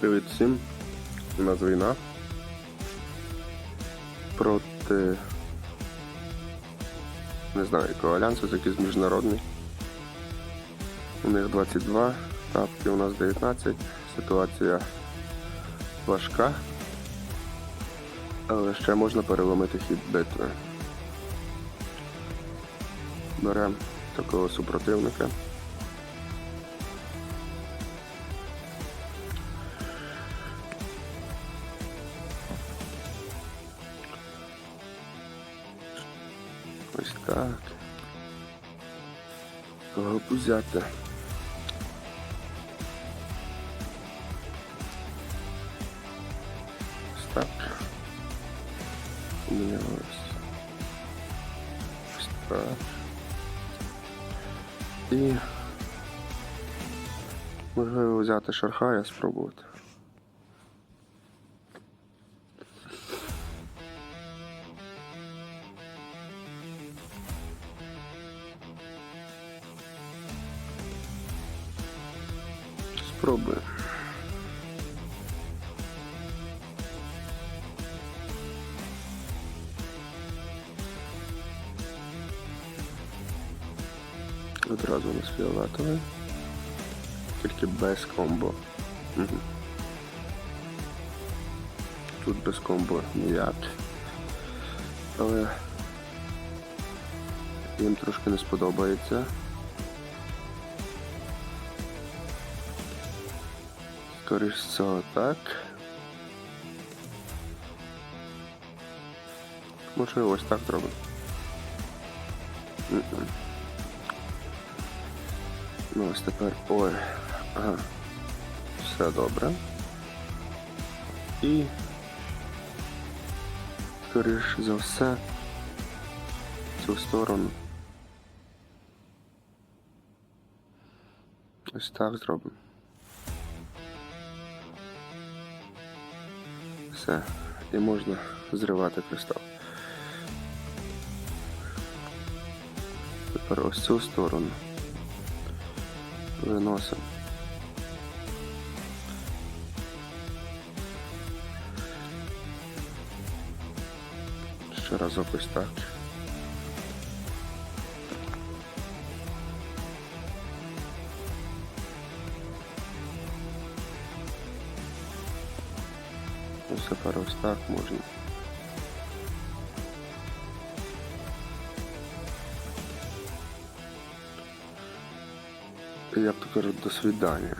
Привіт всім. У нас війна проти не знаю якого альянсу, якийсь міжнародний. У них 22, тапки у нас 19. Ситуація важка, але ще можна переломити хід битви. Беремо такого супротивника. Б взяти? Ось так. У мене ось. Ось так. І можливо взяти шархая спробувати. Фіолетовий. Тільки без комбо. Мгм. Тут без комбо ніяк. Але їм трошки не сподобається. Скоріш всього так. Може ось так зробимо. Мгм. Ну ось тепер. Ой. Ага. Все добре. І скоріш за все цю сторону. Ось так зробимо. Все. І можна зривати кристал. Тепер ось цю сторону. Виносимо. Ще разок ось так. Ось так можна. Кажу, до свидання.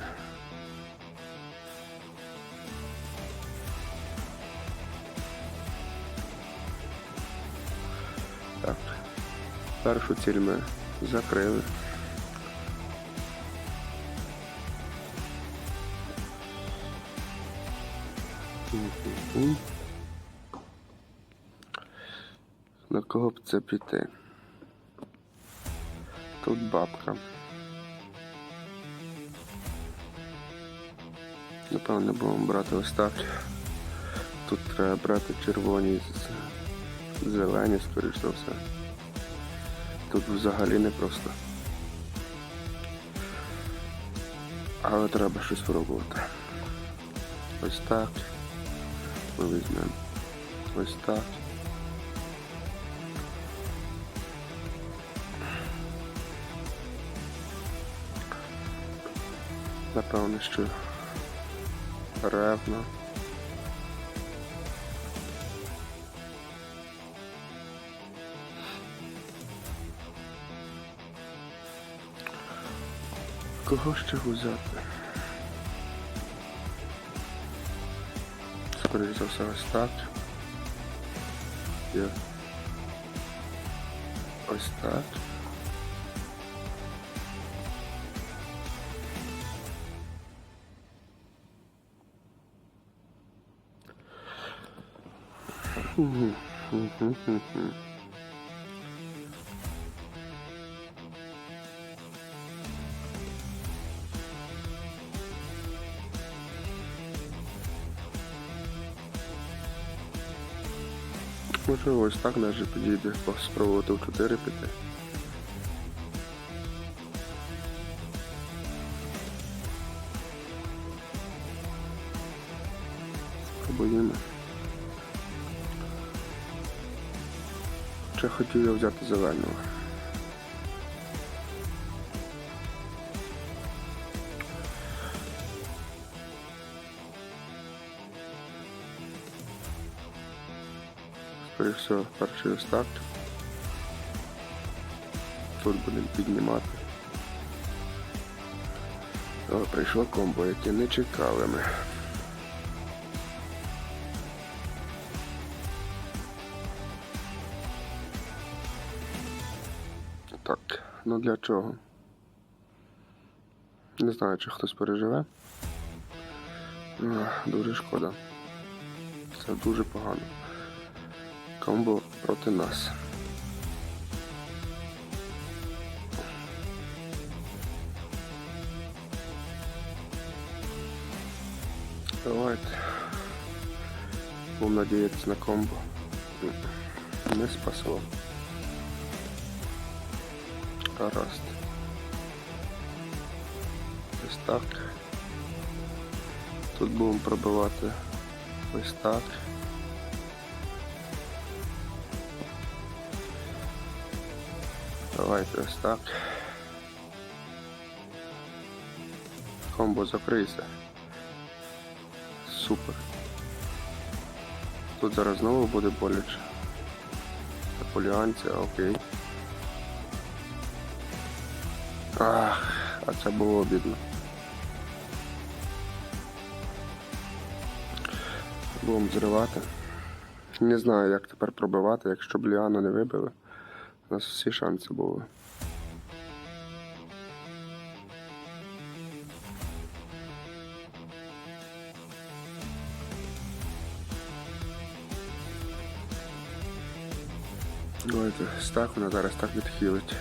Так. Першу ціль ми закрили. На кого б це піти? Тут бабка. Напевно, будемо брати ось так. Тут треба брати червоні зелені, скоріш за все. Тут взагалі не просто. Але треба щось спробувати. Ось так. Ми візьмемо. Ось так. Напевно, що ревно. Кого ще взяти? Скоріше за все ось так. Є. Ось. Може ось так навіть підійде спробувати в 4 піти. боїми. Ще хотів я взяти зеленого. Скоріше перший старт. Тут будемо піднімати. О, прийшло комбо, яке не чекали ми. Так, ну для чого? Не знаю, чи хтось переживе. Дуже шкода. Це дуже погано. Комбо проти нас. Давайте. Будем надеяться на комбо. Не спасло. Гаразд. Ось так. Тут будемо пробивати ось так. Давайте ось так. Комбо закрийся. Супер. Тут зараз знову буде боляче. Поліанця, окей. Ах, а це було обідно. Будемо зривати. Не знаю, як тепер пробивати, якщо б Ліану не вибили. У нас всі шанси були. Давайте стак вона зараз так відхилить.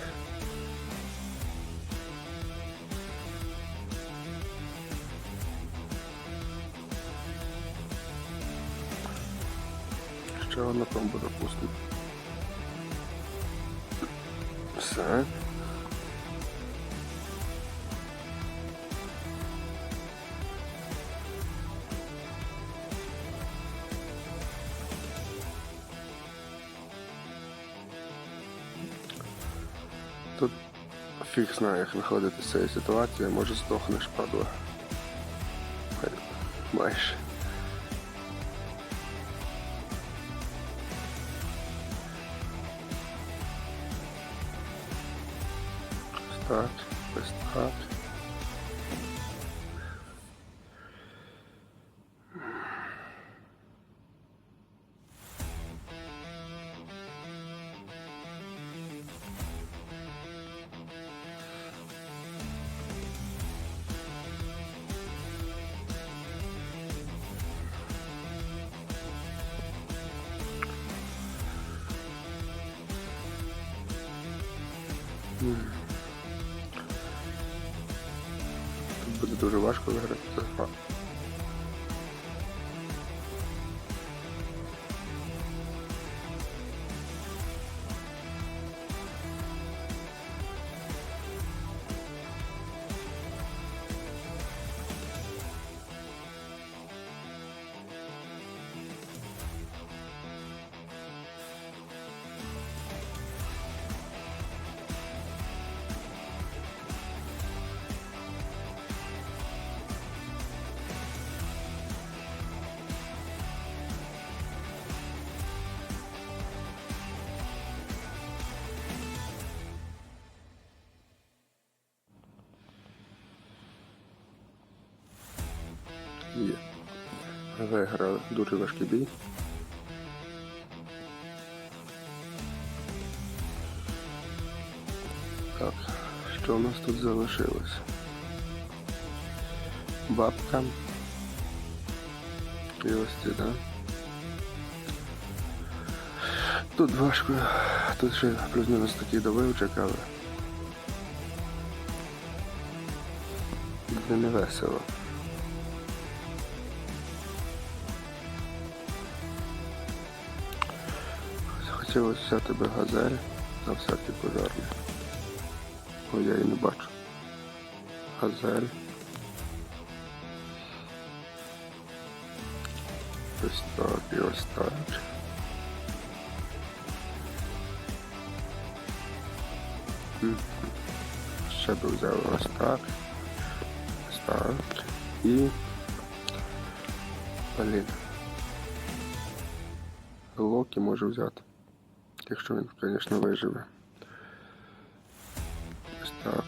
Ще одна комбо допустимо. Все. Тут фіг знає, як виходити з цієї ситуації, може здохнеш, падла. Майже. Дуже важко виграти цей факт. Є. Виграли дуже важкий бій. Так, що у нас тут залишилось? Бабка. І ось ці, да? Тут важко. Тут ще плюс-мінус такий добивчик, але не весело. Хотілося би газель на всякий пожарний. О, я її не бачу. Газель. ось так і ось так. Ще би взяли ось так. Ось так. І. Блін. Локі може взяти. Якщо він, звісно, виживе. Ось так.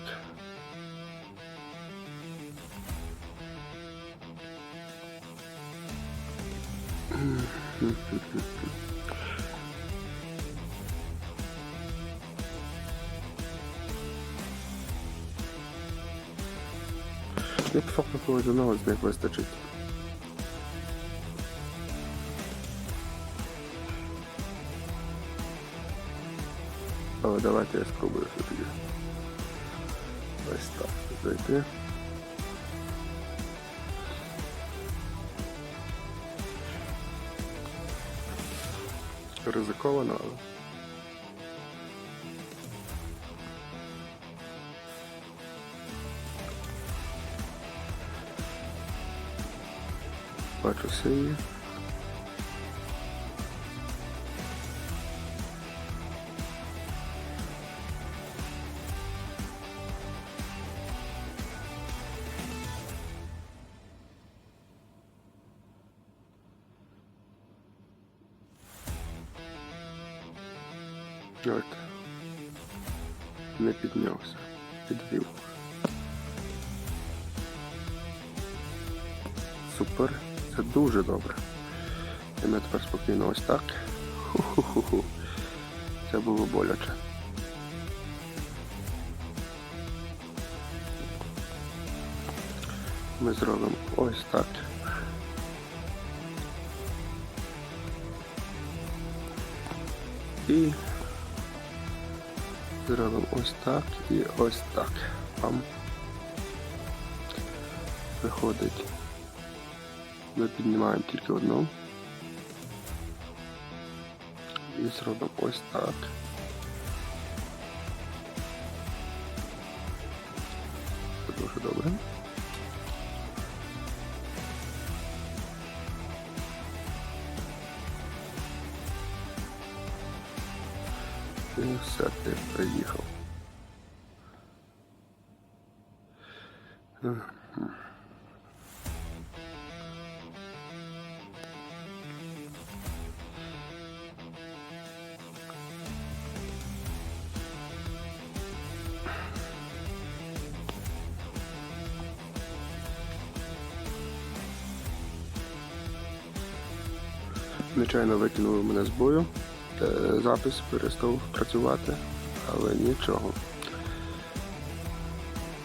Я по факту когось одного з них вистачить. Але давайте я спробую все-таки. Ось так зайти. Ризиковано, але. Бачу сині. От. Не піднявся. Підвів. Супер. Це дуже добре. І ми тепер спокійно ось так. Ху-ху-ху-ху. Це було боляче. Ми зробимо ось так. І зробимо ось так і ось так. Вам Виходить. Ми піднімаємо тільки одну. І зробимо ось так. Це дуже добре. Звичайно, викинули мене з бою. Е, Запис перестав працювати, але нічого.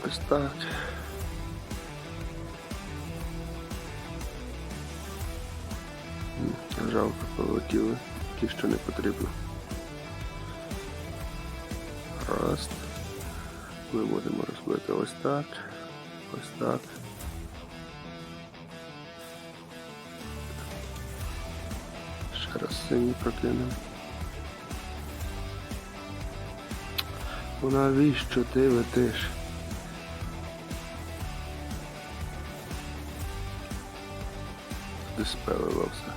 Ось так. Жалко, полетіли ті, що не потрібно. Раз. Будемо розбити ось так. Ось так. Синій прокинемо. Ну навіщо ти летиш? Диспелило все.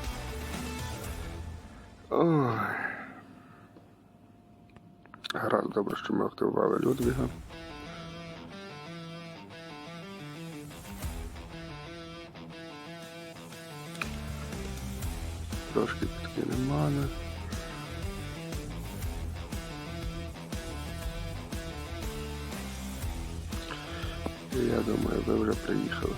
Ой. Гаразд, добре, що ми активували Людвіга. Трошки підкинемо мана. Я думаю, ви вже приїхали.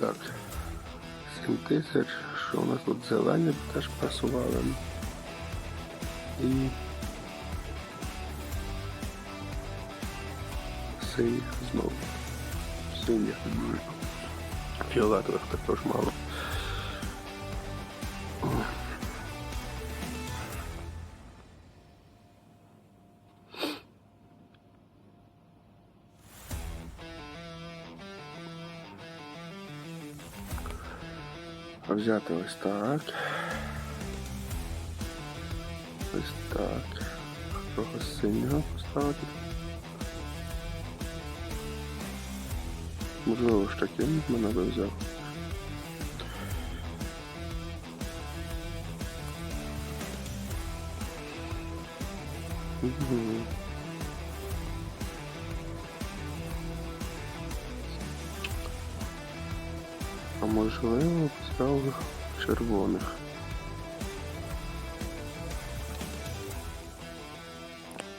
Так. 7 тисяч. Що у нас тут зелені теж прасували. І сині знову. Синіх. Фіолетових також мало. Взяти ось так. Ось так. Трохи синього поставити. Можливо, ще ким мене би взяв. Мгм. Можливо, поставив червоних.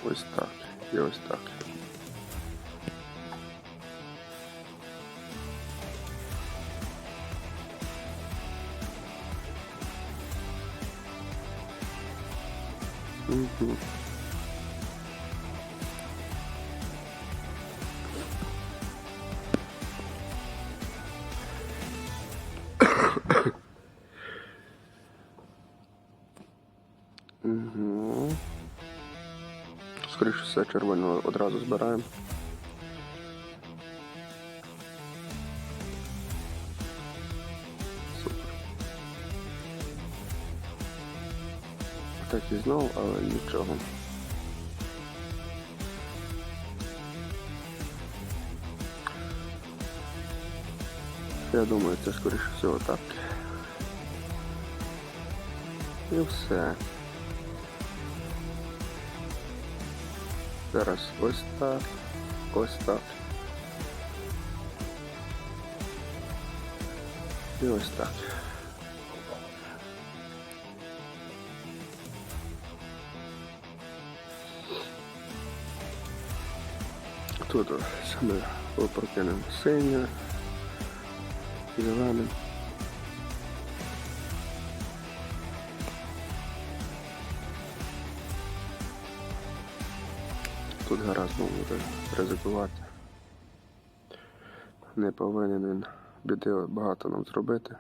Ось так. І ось так. Угу. Скоріше все, червоного одразу збираємо. Так і знав, але нічого. Я думаю, це скоріше всього так. І все. Зараз ось так, ось так. І ось так. Тут саме прокинемо синє, зеленим. Гаразд буде ризикувати. Не повинен він біди багато нам зробити.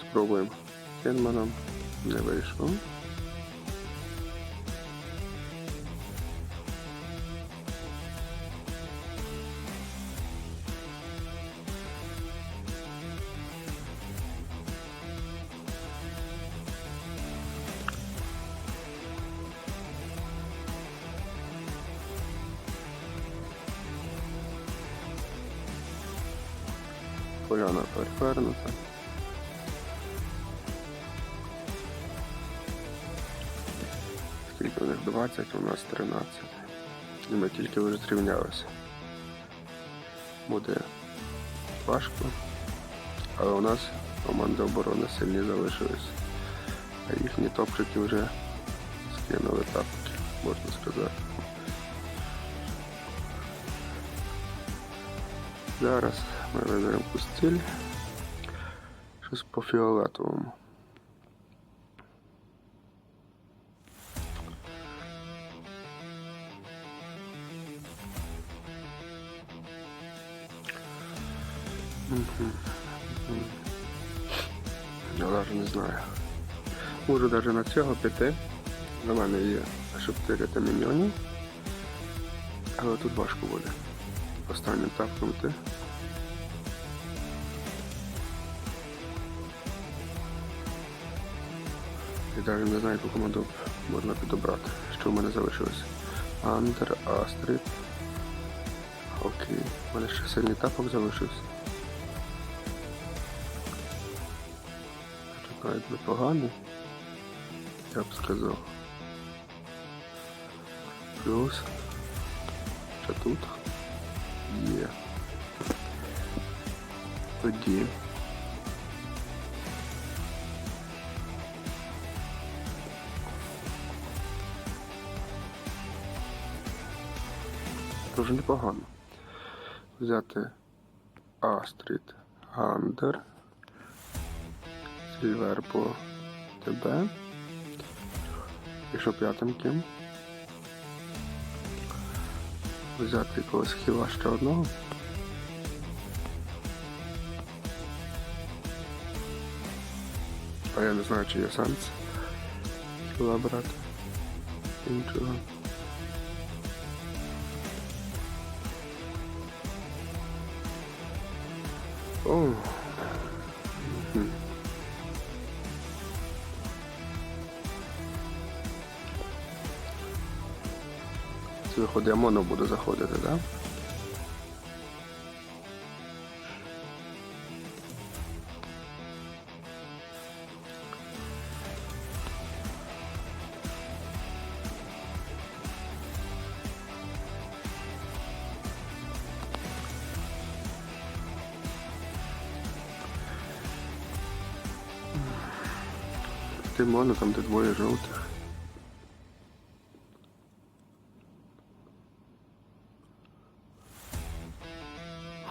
Спробуємо Кенманом. Не вийшло. Поляна перевернута. Скільки у них 20, у нас 13. І ми тільки вже зрівнялися. Буде важко, але у нас команда оборони сильні залишились. А їхні топчики вже скинули тапки, можна сказати. Зараз ми виберемо пустіль. Щось по фіолетовому. Я навіть не знаю. Можу навіть на цього піти. На мене є шептирити міньйонів. Але тут важко буде. Останнім тапком ти. І навіть не знаю, яку команду можна підобрати. Що в мене залишилось? Андер, Астрид. Окей. У мене ще сильний тапок залишився. Чекають непоганий. Я б сказав. Плюс. Ще тут. Є. Тоді. Дуже непогано. Взяти Астрід Гандер. Сільвербо ТБ. І що п'ятим ким? Взяти якогось хіла ще одного. А я не знаю, чи є сенс хіла брати. Іншого. О. Це виходить, моно буду заходити, так? Да? Моно, там де двоє жовтих.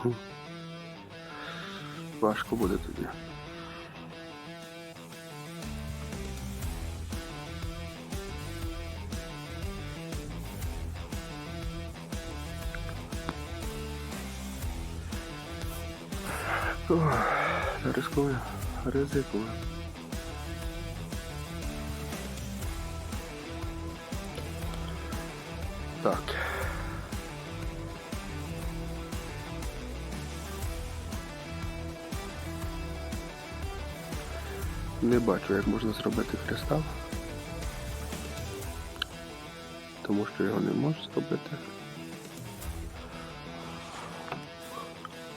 Хм. Важко буде тоді. Ох, Ризикую, Так. Не бачу, як можна зробити кристал. Тому що його не можу зробити.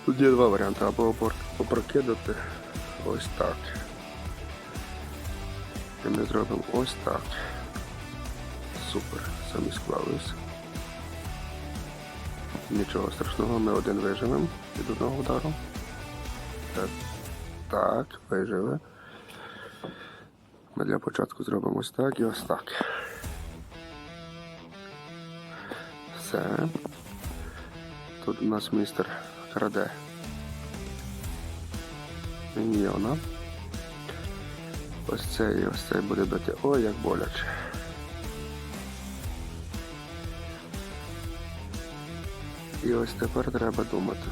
Тут є два варіанти. Або попрокидати ось так. І ми зробимо ось так. Супер, самі склалися. Нічого страшного, ми один виживемо від одного удару. Так, так, вижили. Ми для початку зробимо ось так і ось так. Все. Тут у нас містер краде. Міньйона. Ось цей і ось цей буде бити. Ой, як боляче. І ось тепер треба думати.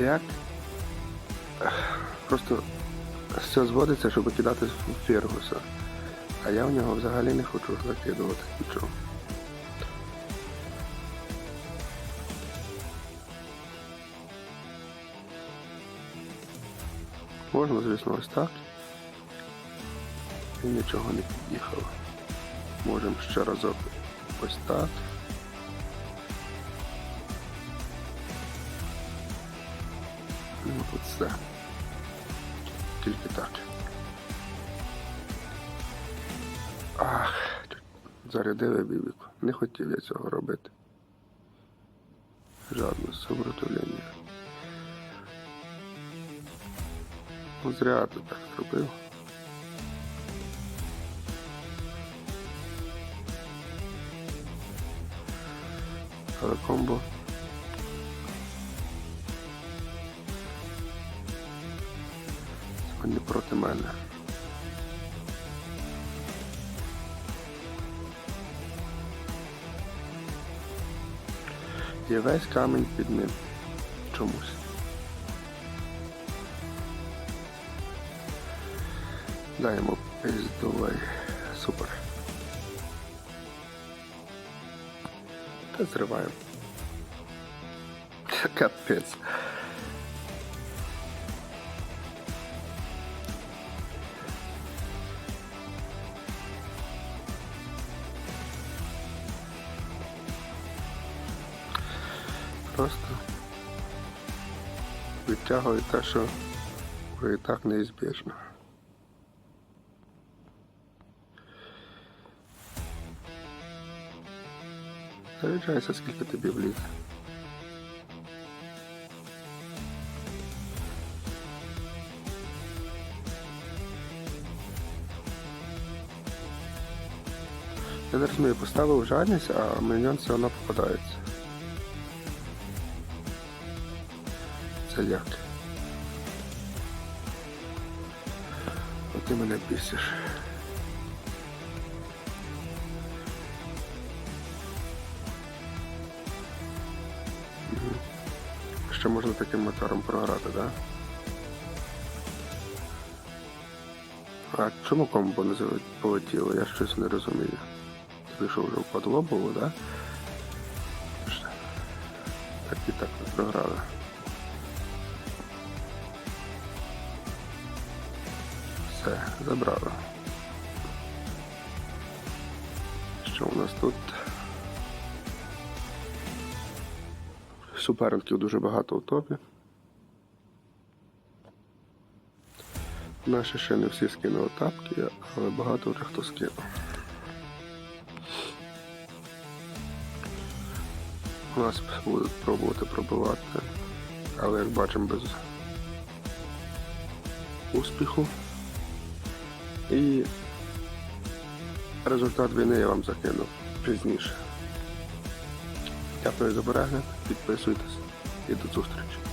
Як? Просто все зводиться, щоб кидати в Фергуса. А я в нього взагалі не хочу закидувати нічого. Можна, звісно, ось так. І нічого не під'їхало. Можемо ще разок ось так. Ну все. Тільки так. Ах, чуть зарядили бібіку. Не хотів я цього робити. Жадно сопротивлення. Ну, зря ти так зробив. Але комбо. Сьогодні проти мене. Є весь камінь під ним. Чомусь. Дай йому пиздувай. Супер. Зриваємо. Капець. Просто відтягує те, що і так неізбіжно. Заряджайся, скільки тобі влізе. Я не розумію, поставив жадність, а міньон все одно попадається. Це як? Ти мене бісиш. Ще можна таким мотором програти? Да? А чому комбо не полетіло? Я щось не розумію. Ти вийшов вже в подлобову, да? Так і так ви програли. Все, забрали. Що у нас тут? Суперників дуже багато в топі. Наші ще не всі скинули тапки, але багато вже хто скинув. У Нас будуть пробувати пробивати, але як бачимо без успіху. І результат війни я вам закину пізніше. Дякую за перегляд, підписуйтесь і до зустрічі.